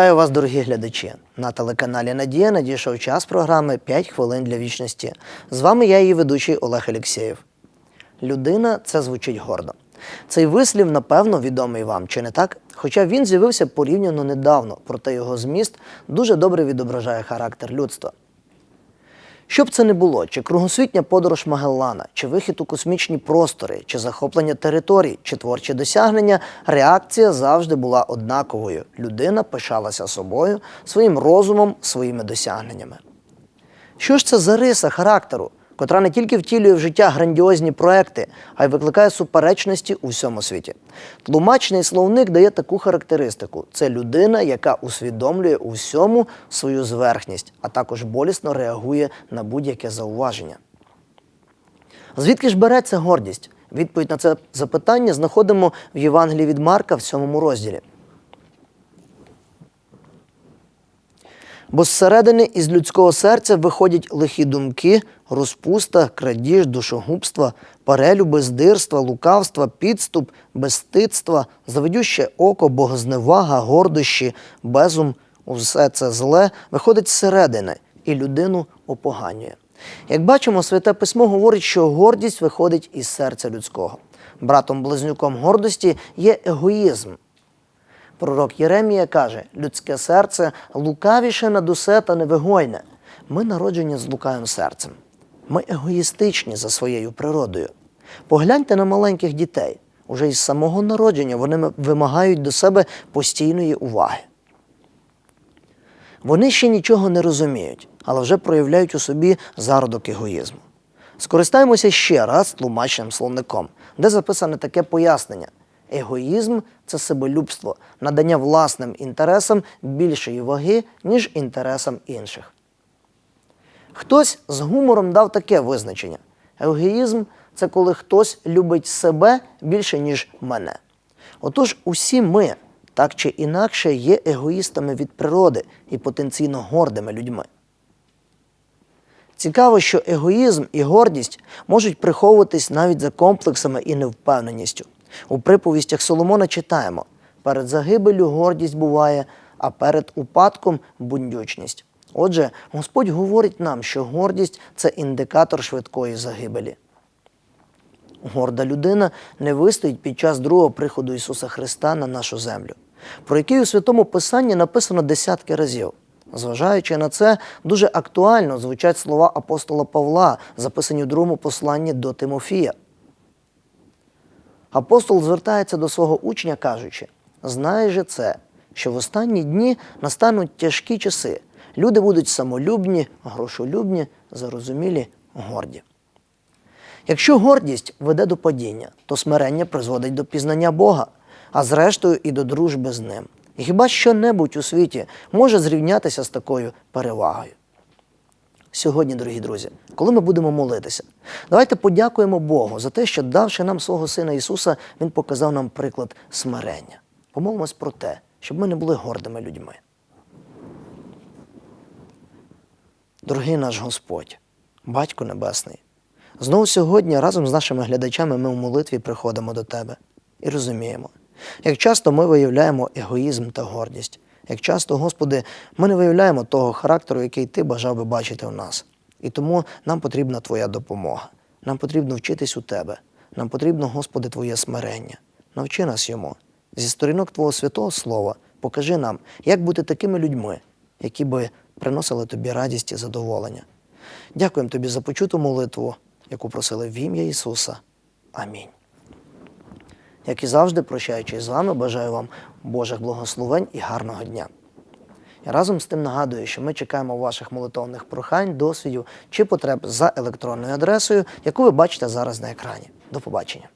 Вітаю вас, дорогі глядачі. На телеканалі Надія надійшов час програми «5 хвилин для вічності. З вами я, її ведучий Олег Алєксєєв. Людина це звучить гордо. Цей вислів, напевно, відомий вам, чи не так? Хоча він з'явився порівняно недавно, проте його зміст дуже добре відображає характер людства. Що б це не було, чи кругосвітня подорож Магеллана, чи вихід у космічні простори, чи захоплення територій, чи творчі досягнення, реакція завжди була однаковою. Людина пишалася собою, своїм розумом, своїми досягненнями. Що ж це за риса характеру, котра не тільки втілює в життя грандіозні проекти, а й викликає суперечності у всьому світі? Тлумачний словник дає таку характеристику: це людина, яка усвідомлює у всьому свою зверхність, а також болісно реагує на будь-яке зауваження. Звідки ж береться гордість? Відповідь на це запитання знаходимо в Євангелії від Марка в сьомому розділі. Бо зсередини із людського серця виходять лихі думки, розпуста, крадіж, душогубства, перелюби, здирства, лукавства, підступ, безстидства, заведюще око, богозневага, гордощі, безум, усе це зле виходить зсередини і людину опоганює. Як бачимо, Святе Письмо говорить, що гордість виходить із серця людського. Братом-близнюком гордості є егоїзм. Пророк Єремія каже: людське серце лукавіше над усе та невигойне. Ми народжені з лукавим серцем. Ми егоїстичні за своєю природою. Погляньте на маленьких дітей. Уже із самого народження вони вимагають до себе постійної уваги. Вони ще нічого не розуміють, але вже проявляють у собі зародок егоїзму. Скористаємося ще раз тлумачним словником, де записане таке пояснення. Егоїзм це себелюбство, надання власним інтересам більшої ваги, ніж інтересам інших. Хтось з гумором дав таке визначення: егоїзм це коли хтось любить себе більше, ніж мене. Отож, усі ми, так чи інакше, є егоїстами від природи і потенційно гордими людьми. Цікаво, що егоїзм і гордість можуть приховуватись навіть за комплексами і невпевненістю. У приповістях Соломона читаємо: перед загибелю гордість буває, а перед упадком бундючність. Отже, Господь говорить нам, що гордість це індикатор швидкої загибелі. Горда людина не вистоїть під час другого приходу Ісуса Христа на нашу землю, про який у Святому Писанні написано десятки разів. Зважаючи на це, дуже актуально звучать слова апостола Павла, записані у другому посланні до Тимофія. Апостол звертається до свого учня, кажучи: знай же це, що в останні дні настануть тяжкі часи. Люди будуть самолюбні, грошолюбні, зарозумілі, горді. Якщо гордість веде до падіння, то смирення призводить до пізнання Бога, а зрештою і до дружби з ним. І хіба що-небудь у світі може зрівнятися з такою перевагою? Сьогодні, дорогі друзі, коли ми будемо молитися, давайте подякуємо Богу за те, що, давши нам свого Сина Ісуса, Він показав нам приклад смирення. Помолимось про те, щоб ми не були гордими людьми. Дорогий наш Господь, Батько Небесний, знову сьогодні разом з нашими глядачами ми в молитві приходимо до Тебе і розуміємо, як часто ми виявляємо егоїзм та гордість. Як часто, Господи, ми не виявляємо того характеру, який Ти бажав би бачити в нас. І тому нам потрібна Твоя допомога. Нам потрібно вчитись у Тебе. Нам потрібно, Господи, Твоє смирення. Навчи нас йому. Зі сторінок Твого святого Слова покажи нам, як бути такими людьми, які би приносили Тобі радість і задоволення. Дякуємо Тобі за почуту молитву, яку просили в ім'я Ісуса. Амінь. Як і завжди, прощаючись з вами, бажаю вам Божих благословень і гарного дня. Я разом з тим нагадую, що ми чекаємо ваших молитовних прохань, досвідів чи потреб за електронною адресою, яку ви бачите зараз на екрані. До побачення.